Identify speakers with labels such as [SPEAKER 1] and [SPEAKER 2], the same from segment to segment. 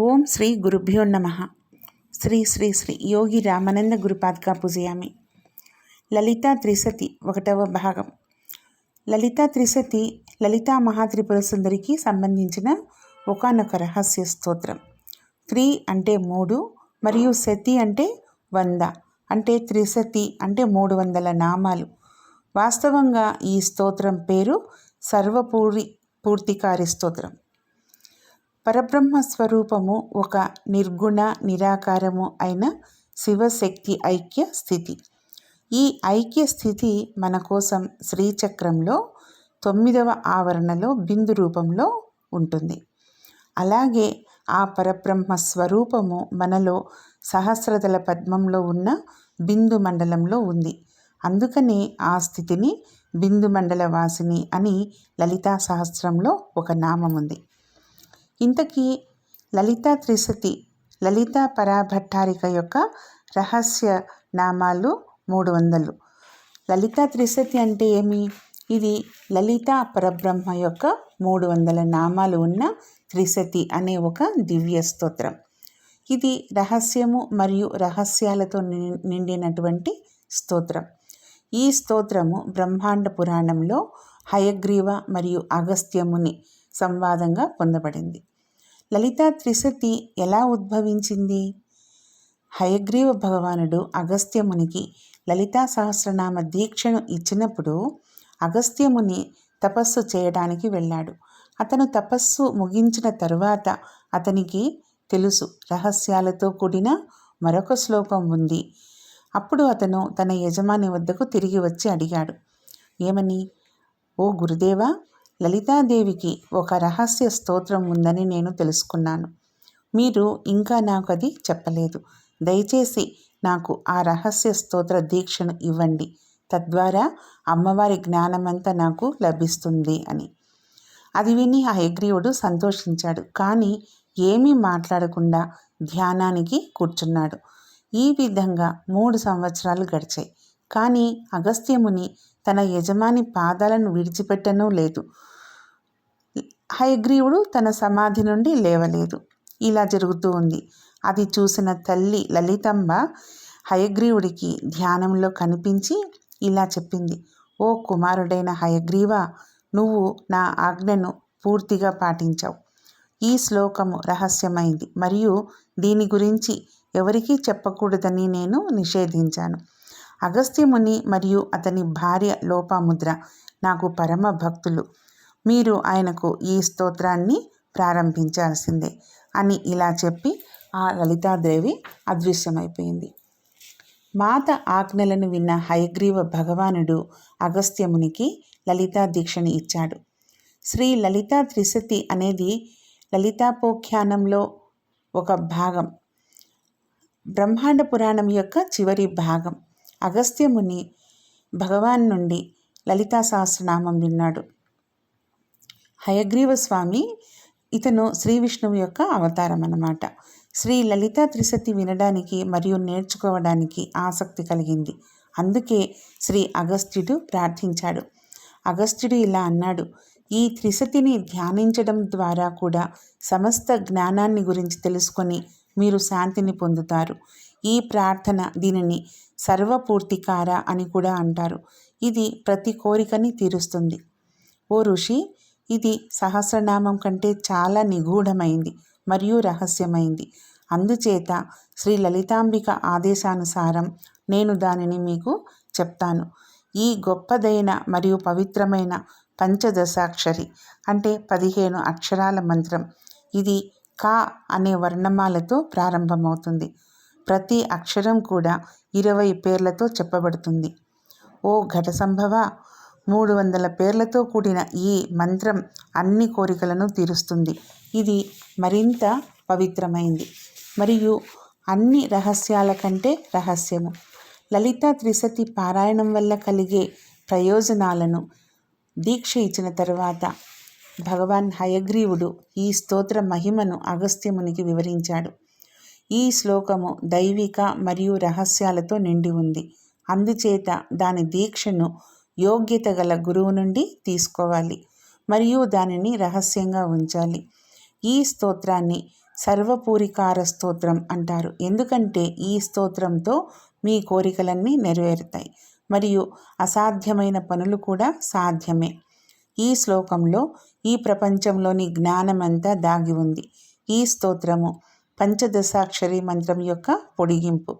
[SPEAKER 1] ఓం శ్రీ గురుభ్యో నమ. శ్రీ శ్రీ శ్రీ యోగి రామానంద గురుపాద్గా పూజయామి. లలితా త్రిసతి ఒకటవ భాగం. లలితా త్రిసతి లలితా మహాత్రిపుర సుందరికి సంబంధించిన ఒకనొక రహస్య స్తోత్రం. త్రీ అంటే మూడు మరియు సతి అంటే వంద. అంటే త్రిసతి అంటే మూడు వందల నామాలు. వాస్తవంగా ఈ స్తోత్రం పేరు సర్వపూరి పూర్తికారి స్తోత్రం. పరబ్రహ్మ స్వరూపము ఒక నిర్గుణ నిరాకారము అయిన శివశక్తి ఐక్య స్థితి. ఈ ఐక్య స్థితి మన కోసం శ్రీచక్రంలో తొమ్మిదవ ఆవరణలో బిందు రూపంలో ఉంటుంది. అలాగే ఆ పరబ్రహ్మ స్వరూపము మనలో సహస్రదల పద్మంలో ఉన్న బిందు మండలంలో ఉంది. అందుకనే ఆ స్థితిని బిందు మండల వాసిని అని లలితా సహస్రంలో ఒక నామం ఉంది. ఇంతకీ లలితా త్రిశతి లలితా పరాభట్టారిక యొక్క రహస్య నామాలు మూడు వందలు. లలితా త్రిశతి అంటే ఏమి? ఇది లలితా పరబ్రహ్మ యొక్క మూడు వందల నామాలు ఉన్న త్రిశతి అనే ఒక దివ్య స్తోత్రం. ఇది రహస్యము మరియు రహస్యాలతో నిండినటువంటి స్తోత్రం. ఈ స్తోత్రము బ్రహ్మాండ పురాణంలో హయగ్రీవ మరియు అగస్త్యముని సంవాదంగా పొందబడింది. లలితా త్రిశతి ఎలా ఉద్భవించింది? హయగ్రీవ భగవానుడు అగస్త్యమునికి లలితా సహస్రనామ దీక్షను ఇచ్చినప్పుడు అగస్త్యముని తపస్సు చేయడానికి వెళ్ళాడు. అతను తపస్సు ముగించిన తరువాత అతనికి తెలుసు రహస్యాలతో కూడిన మరొక శ్లోకం ఉంది. అప్పుడు అతను తన యజమాని వద్దకు తిరిగి వచ్చి అడిగాడు ఏమని? ఓ గురుదేవా లలితాదేవికి ఒక రహస్య స్తోత్రం ఉందని నేను తెలుసుకున్నాను. మీరు ఇంకా నాకు అది చెప్పలేదు. దయచేసి నాకు ఆ రహస్య స్తోత్ర దీక్షను ఇవ్వండి. తద్వారా అమ్మవారి జ్ఞానమంతా నాకు లభిస్తుంది అని. అది విని ఆ సంతోషించాడు. కానీ ఏమీ మాట్లాడకుండా ధ్యానానికి కూర్చున్నాడు. ఈ విధంగా మూడు సంవత్సరాలు గడిచాయి. కానీ అగస్త్యముని తన యజమాని పాదాలను విడిచిపెట్టనూ లేదు. హయగ్రీవుడు తన సమాధి నుండి లేవలేదు. ఇలా జరుగుతూ ఉంది. అది చూసిన తల్లి లలితంబ హయగ్రీవుడికి ధ్యానంలో కనిపించి ఇలా చెప్పింది. ఓ కుమారుడైన హయగ్రీవ నువ్వు నా ఆజ్ఞను పూర్తిగా పాటించావు. ఈ శ్లోకము రహస్యమైంది. మరియు దీని గురించి ఎవరికీ చెప్పకూడదని నేను నిషేధించాను. అగస్త్యముని మరియు అతని భార్య లోపాముద్ర నాకు పరమ భక్తులు. మీరు ఆయనకు ఈ స్తోత్రాన్ని ప్రారంభించాల్సిందే అని ఇలా చెప్పి ఆ లలితాదేవి అదృశ్యమైపోయింది. మాత ఆజ్ఞలను విన్న హయగ్రీవ భగవానుడు అగస్త్యమునికి లలితా దీక్షని ఇచ్చాడు. శ్రీ లలితా త్రిశతి అనేది లలితాపోఖ్యానంలో ఒక భాగం. బ్రహ్మాండ పురాణం యొక్క చివరి భాగం. అగస్త్యముని భగవాన్ నుండి లలితా సహస్రనామం విన్నాడు. హయగ్రీవ స్వామి ఇతను శ్రీ విష్ణువు యొక్క అవతారం అన్నమాట. శ్రీ లలిత త్రిశతి వినడానికి మరియు నేర్చుకోవడానికి ఆసక్తి కలిగింది. అందుకే శ్రీ అగస్త్యుడు ప్రార్థించాడు. అగస్త్యుడు ఇలా అన్నాడు ఈ త్రిశతిని ధ్యానించడం ద్వారా కూడా సమస్త జ్ఞానాన్ని గురించి తెలుసుకొని మీరు శాంతిని పొందుతారు. ఈ ప్రార్థన దీనిని సర్వపూర్తికార అని కూడా అంటారు. ఇది ప్రతి కోరికని తీరుస్తుంది. ఓ ఋషి ఇది సహస్రనామం కంటే చాలా నిగూఢమైంది మరియు రహస్యమైంది. అందుచేత శ్రీ లలితాంబిక ఆదేశానుసారం నేను దానిని మీకు చెప్తాను. ఈ గొప్పదైన మరియు పవిత్రమైన పంచదశాక్షరి అంటే పదిహేను అక్షరాల మంత్రం. ఇది కా అనే వర్ణమాలతో ప్రారంభమవుతుంది. ప్రతి అక్షరం కూడా ఇరవై పేర్లతో చెప్పబడుతుంది. ఓ ఘట సంభవ మూడు వందల పేర్లతో కూడిన ఈ మంత్రం అన్ని కోరికలను తీరుస్తుంది. ఇది మరింత పవిత్రమైంది. మరియు అన్ని రహస్యాల కంటే రహస్యము. లలిత త్రిసతి పారాయణం వల్ల కలిగే ప్రయోజనాలను దీక్ష ఇచ్చిన తరువాత భగవాన్ హయగ్రీవుడు ఈ స్తోత్ర మహిమను అగస్త్యమునికి వివరించాడు. ఈ శ్లోకము దైవిక మరియు రహస్యాలతో నిండి ఉంది. అందుచేత దాని దీక్షను యోగ్యత గల గురువు నుండి తీసుకోవాలి మరియు దానిని రహస్యంగా ఉంచాలి. ఈ స్తోత్రాన్ని సర్వపూరికార స్తోత్రం అంటారు. ఎందుకంటే ఈ స్తోత్రంతో మీ కోరికలన్నీ నెరవేరుతాయి మరియు అసాధ్యమైన పనులు కూడా సాధ్యమే. ఈ శ్లోకంలో ఈ ప్రపంచంలోని జ్ఞానమంతా దాగి ఉంది. ఈ స్తోత్రము పంచదశాక్షరి మంత్రం యొక్క పొడిగింపు.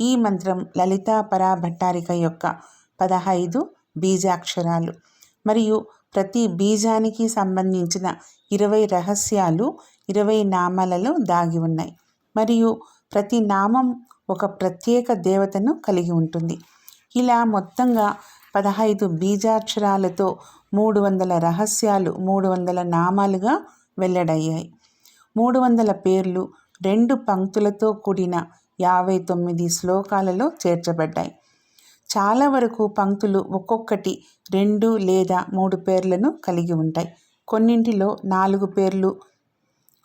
[SPEAKER 1] ఈ మంత్రం లలితా పరాభట్టారిక యొక్క పదహైదు బీజాక్షరాలు. మరియు ప్రతి బీజానికి సంబంధించిన ఇరవై రహస్యాలు ఇరవై నామాలలో దాగి ఉన్నాయి. మరియు ప్రతి నామం ఒక ప్రత్యేక దేవతను కలిగి ఉంటుంది. ఇలా మొత్తంగా పదహైదు బీజాక్షరాలతో మూడు వందల రహస్యాలు మూడు వందల నామాలుగా వెల్లడయ్యాయి. మూడు వందల పేర్లు రెండు పంక్తులతో కూడిన యాభై తొమ్మిది శ్లోకాలలో చేర్చబడ్డాయి. చాలా వరకు పంక్తులు ఒక్కొక్కటి రెండు లేదా మూడు పేర్లను కలిగి ఉంటాయి. కొన్నింటిలో నాలుగు పేర్లు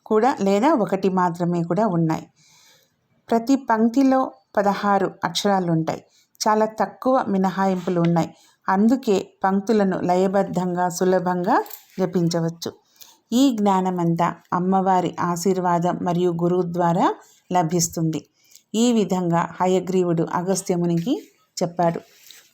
[SPEAKER 1] కూడా లేదా ఒకటి మాత్రమే కూడా ఉన్నాయి. ప్రతి పంక్తిలో పదహారు అక్షరాలు ఉంటాయి చాలా తక్కువ మినహాయింపులు ఉన్నాయి. అందుకే పంక్తులను లయబద్ధంగా సులభంగా జపించవచ్చు. ఈ జ్ఞానమంతా అమ్మవారి ఆశీర్వాదం మరియు గురువు ద్వారా లభిస్తుంది. ఈ విధంగా హయగ్రీవుడు అగస్త్యమునికి చెప్పాడు.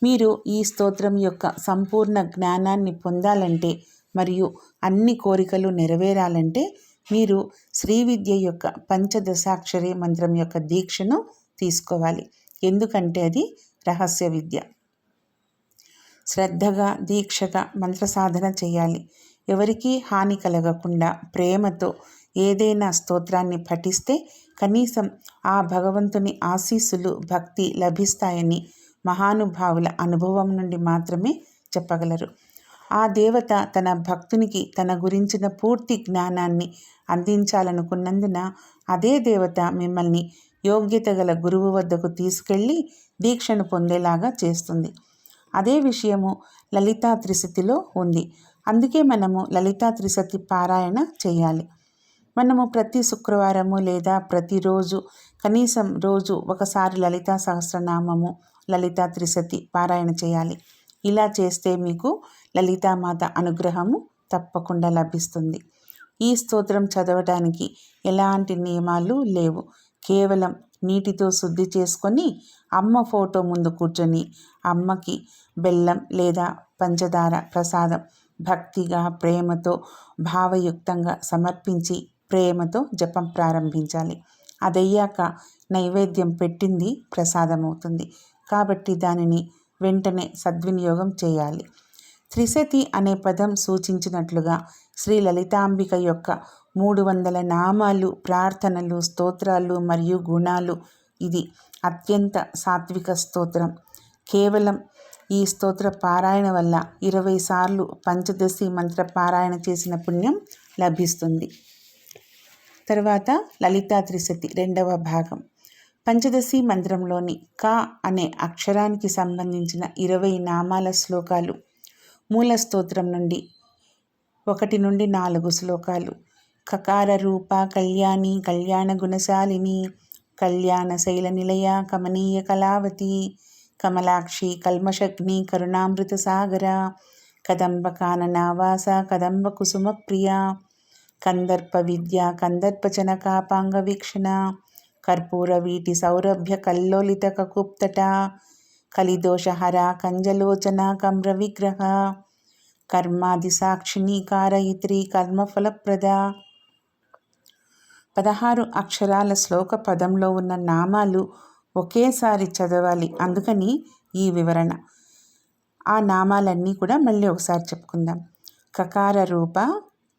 [SPEAKER 1] మీరు ఈ స్తోత్రం యొక్క సంపూర్ణ జ్ఞానాన్ని పొందాలంటే మరియు అన్ని కోరికలు నెరవేరాలంటే మీరు శ్రీ విద్య యొక్క పంచదశాక్షరి మంత్రం యొక్క దీక్షను తీసుకోవాలి. ఎందుకంటే అది రహస్య విద్య. శ్రద్ధగా దీక్షగా మంత్ర సాధన చేయాలి. ఎవరికీ హాని కలగకుండా ప్రేమతో ఏదైనా స్తోత్రాన్ని పఠిస్తే కనీసం ఆ భగవంతుని ఆశీస్సులు భక్తి లభిస్తాయని మహానుభావుల అనుభవం నుండి మాత్రమే చెప్పగలరు. ఆ దేవత తన భక్తునికి తన గురించిన పూర్తి జ్ఞానాన్ని అందించాలనుకున్నందున అదే దేవత మిమ్మల్ని యోగ్యత గల గురువు వద్దకు తీసుకెళ్ళి దీక్షను పొందేలాగా చేస్తుంది. అదే విషయము లలితా త్రిశతిలో ఉంది. అందుకే మనము లలితా త్రిశతి పారాయణ చేయాలి. మనము ప్రతి శుక్రవారము లేదా ప్రతిరోజు కనీసం రోజు ఒకసారి లలితా సహస్రనామము లలితా త్రిసతి పారాయణ చేయాలి. ఇలా చేస్తే మీకు లలితామాత అనుగ్రహము తప్పకుండా లభిస్తుంది. ఈ స్తోత్రం చదవటానికి ఎలాంటి నియమాలు లేవు. కేవలం నీటితో శుద్ధి చేసుకొని అమ్మ ఫోటో ముందు కూర్చొని అమ్మకి బెల్లం లేదా పంచదార ప్రసాదం భక్తిగా ప్రేమతో భావయుక్తంగా సమర్పించి ప్రేమతో జపం ప్రారంభించాలి. అదయ్యాక నైవేద్యం పెట్టింది ప్రసాదం అవుతుంది కాబట్టి దానిని వెంటనే సద్వినియోగం చేయాలి. త్రిశతి అనే పదం సూచించినట్లుగా శ్రీ లలితాంబిక యొక్క మూడు వందల నామాలు ప్రార్థనలు స్తోత్రాలు మరియు గుణాలు ఇది అత్యంత సాత్విక స్తోత్రం. కేవలం ఈ స్తోత్ర పారాయణ వల్ల ఇరవై సార్లు పంచదశి మంత్ర పారాయణ చేసిన పుణ్యం లభిస్తుంది. తర్వాత లలితా త్రిశతి రెండవ భాగం. పంచదశి మంత్రంలోని క అనే అక్షరానికి సంబంధించిన ఇరవై నామాల శ్లోకాలు. మూల స్తోత్రం నుండి ఒకటి నుండి నాలుగు శ్లోకాలు. కకార రూప కళ్యాణి కళ్యాణ గుణశాలిని కళ్యాణ శైల నిలయ కమనీయ కళావతి కమలాక్షి కల్మషగ్ని కరుణామృత సాగర కదంబ కాననావాస కదంబ కుసుమ ప్రియ కందర్ప విద్య కందర్పచన వీక్షణ కర్పూర వీటి సౌరభ్య కల్లోలిత కకుప్తట కలిదోషహర కంజలోచన కమ్ర విగ్రహ కర్మాది సాక్షిణి కారయిత్రి కర్మఫలప్రద పదహారు అక్షరాల శ్లోక పదంలో ఉన్న నామాలు ఒకేసారి చదవాలి అందుకని ఈ వివరణ. ఆ నామాలన్నీ కూడా మళ్ళీ ఒకసారి చెప్పుకుందాం. కకార రూప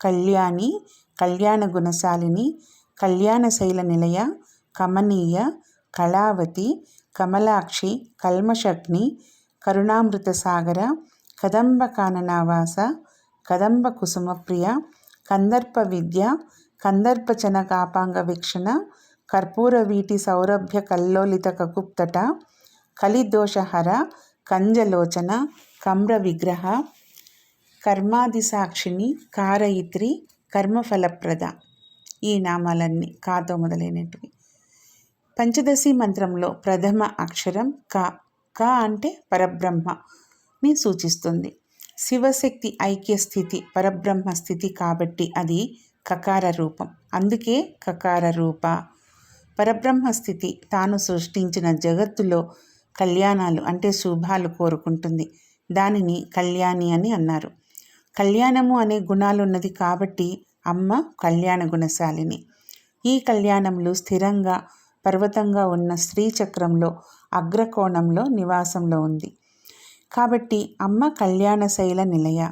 [SPEAKER 1] కళ్యాణి కళ్యాణ గుణశాలిని కళ్యాణ శైల నిలయ కమనీయ కళావతి కమలాక్షి కల్మషగ్ని కరుణామృత సాగర కదంబ కాననావాస కదంబ కుసుమప్రియ కందర్ప విద్య కందర్పచన కాపాంగ వీక్షణ కర్పూర వీటి సౌరభ్య కల్లోలిత కకుప్తట కలిదోషహర కంజలోచన కమ్ర విగ్రహ కర్మాదిసాక్షిని కారయిత్రి కర్మఫలప్రద ఈ నామాలన్నీ కాతో మొదలైనటివి. పంచదశి మంత్రంలో ప్రథమ అక్షరం క. క అంటే పరబ్రహ్మని సూచిస్తుంది. శివశక్తి ఐక్య స్థితి పరబ్రహ్మ స్థితి కాబట్టి అది కకార రూపం. అందుకే కకార రూప. పరబ్రహ్మ స్థితి తాను సృష్టించిన జగత్తులో కళ్యాణాలు అంటే శుభాలు కోరుకుంటుంది. దానిని కళ్యాణి అని అన్నారు. కళ్యాణము అనే గుణాలున్నది కాబట్టి అమ్మ కళ్యాణ గుణశాలిని. ఈ కళ్యాణములు స్థిరంగా పర్వతంగా ఉన్న శ్రీచక్రంలో అగ్రకోణంలో నివాసంలో ఉంది. కాబట్టి అమ్మ కళ్యాణశైల నిలయ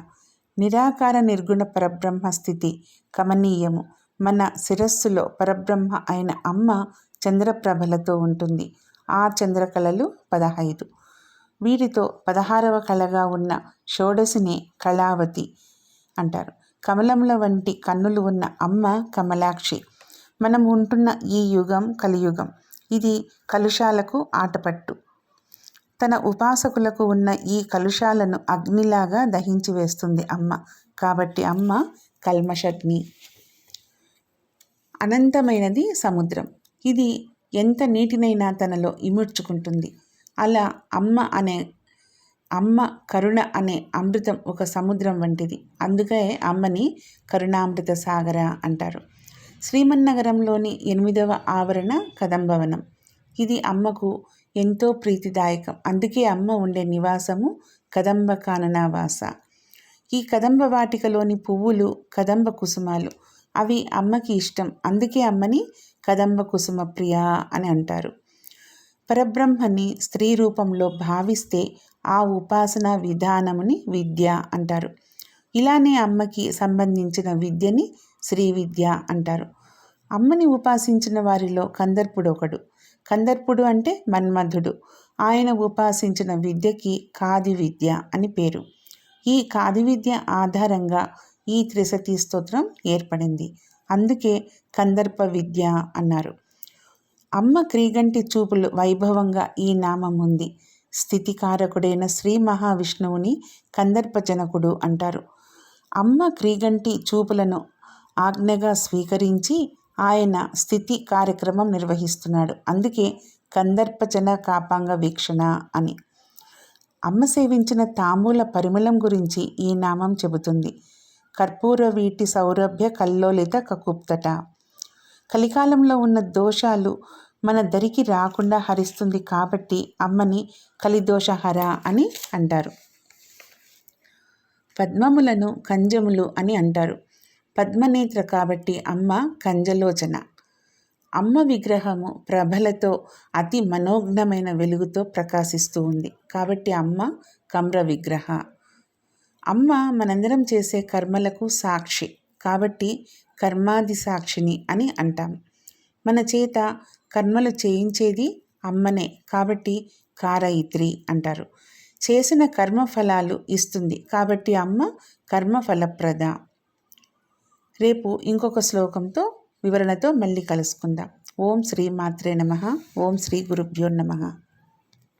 [SPEAKER 1] నిరాకార నిర్గుణ పరబ్రహ్మ స్థితి కమనీయము. మన శిరస్సులో పరబ్రహ్మ అయిన అమ్మ చంద్రప్రభలతో ఉంటుంది. ఆ చంద్రకళలు పదహైదు. వీరితో పదహారవ కళగా ఉన్న షోడశిని కళావతి అంటారు. కమలముల వంటి కన్నులు ఉన్న అమ్మ కమలాక్షి. మనం ఉంటున్న ఈ యుగం కలియుగం. ఇది కలుషాలకు ఆటపట్టు. తన ఉపాసకులకు ఉన్న ఈ కలుషాలను అగ్నిలాగా దహించి వేస్తుంది అమ్మ. కాబట్టి అమ్మ కల్మషగ్ని. అనంతమైనది సముద్రం. ఇది ఎంత నీటినైనా తనలో ఇముడ్చుకుంటుంది. అలా అమ్మ అనే అమ్మ కరుణ అనే అమృతం ఒక సముద్రం వంటిది. అందుకే అమ్మని కరుణామృత సాగర అంటారు. శ్రీమన్నగరంలోని ఎనిమిదవ ఆవరణ కదంబవనం. ఇది అమ్మకు ఎంతో ప్రీతిదాయకం. అందుకే అమ్మ ఉండే నివాసము కదంబ కాననావాస ఈ కదంబ వాటికలోని పువ్వులు కదంబ కుసుమాలు. అవి అమ్మకి ఇష్టం. అందుకే అమ్మని కదంబ కుసుమ ప్రియ అని అంటారు. పరబ్రహ్మని స్త్రీ రూపంలో భావిస్తే ఆ ఉపాసన విధానముని విద్య అంటారు. ఇలానే అమ్మకి సంబంధించిన విద్యని శ్రీ విద్య అంటారు. అమ్మని ఉపాసించిన వారిలో కందర్పుడు ఒకడు కందర్పుడు అంటే మన్మధుడు. ఆయన ఉపాసించిన విద్యకి కాది విద్య అని పేరు. ఈ కాది విద్య ఆధారంగా ఈ త్రిశతి స్తోత్రం ఏర్పడింది. అందుకే కందర్ప విద్య అన్నారు. అమ్మ క్రీగంటి చూపులు వైభవంగా ఈ నామం ఉంది. స్థితికారకుడైన శ్రీ మహావిష్ణువుని కందర్పజనకుడు అంటారు. అమ్మ క్రీగంటి చూపులను ఆజ్ఞగా స్వీకరించి ఆయన స్థితి కార్యక్రమం నిర్వహిస్తున్నాడు. అందుకే కందర్పచన కాపాంగ వీక్షణ అని. అమ్మ సేవించిన తాంబూల పరిమళం గురించి ఈ నామం చెబుతుంది. కర్పూర వీటి సౌరభ్య కల్లోలిత కకుప్తట. కలికాలంలో ఉన్న దోషాలు మన దరికి రాకుండా హరిస్తుంది కాబట్టి అమ్మని కలిదోషహర అని అంటారు. పద్మములను కంజములు అని అంటారు. పద్మనేత్ర కాబట్టి అమ్మ కంజలోచన. అమ్మ విగ్రహము ప్రభలతో అతి మనోజ్ఞమైన వెలుగుతో ప్రకాశిస్తూ ఉంది. కాబట్టి అమ్మ కమ్ర విగ్రహ. అమ్మ మనందరం చేసే కర్మలకు సాక్షి. కాబట్టి కర్మాది సాక్షిని అని అంటాం. మన చేత కర్మలు చేయించేది అమ్మనే. కాబట్టి కారయిత్రి అంటారు. చేసిన కర్మఫలాలు ఇస్తుంది. కాబట్టి అమ్మ కర్మఫలప్రద. రేపు ఇంకొక శ్లోకంతో వివరణతో మళ్ళీ కలుసుకుందాం. ఓం శ్రీ మాత్రే నమ. ఓం శ్రీ గురుభ్యో నమ.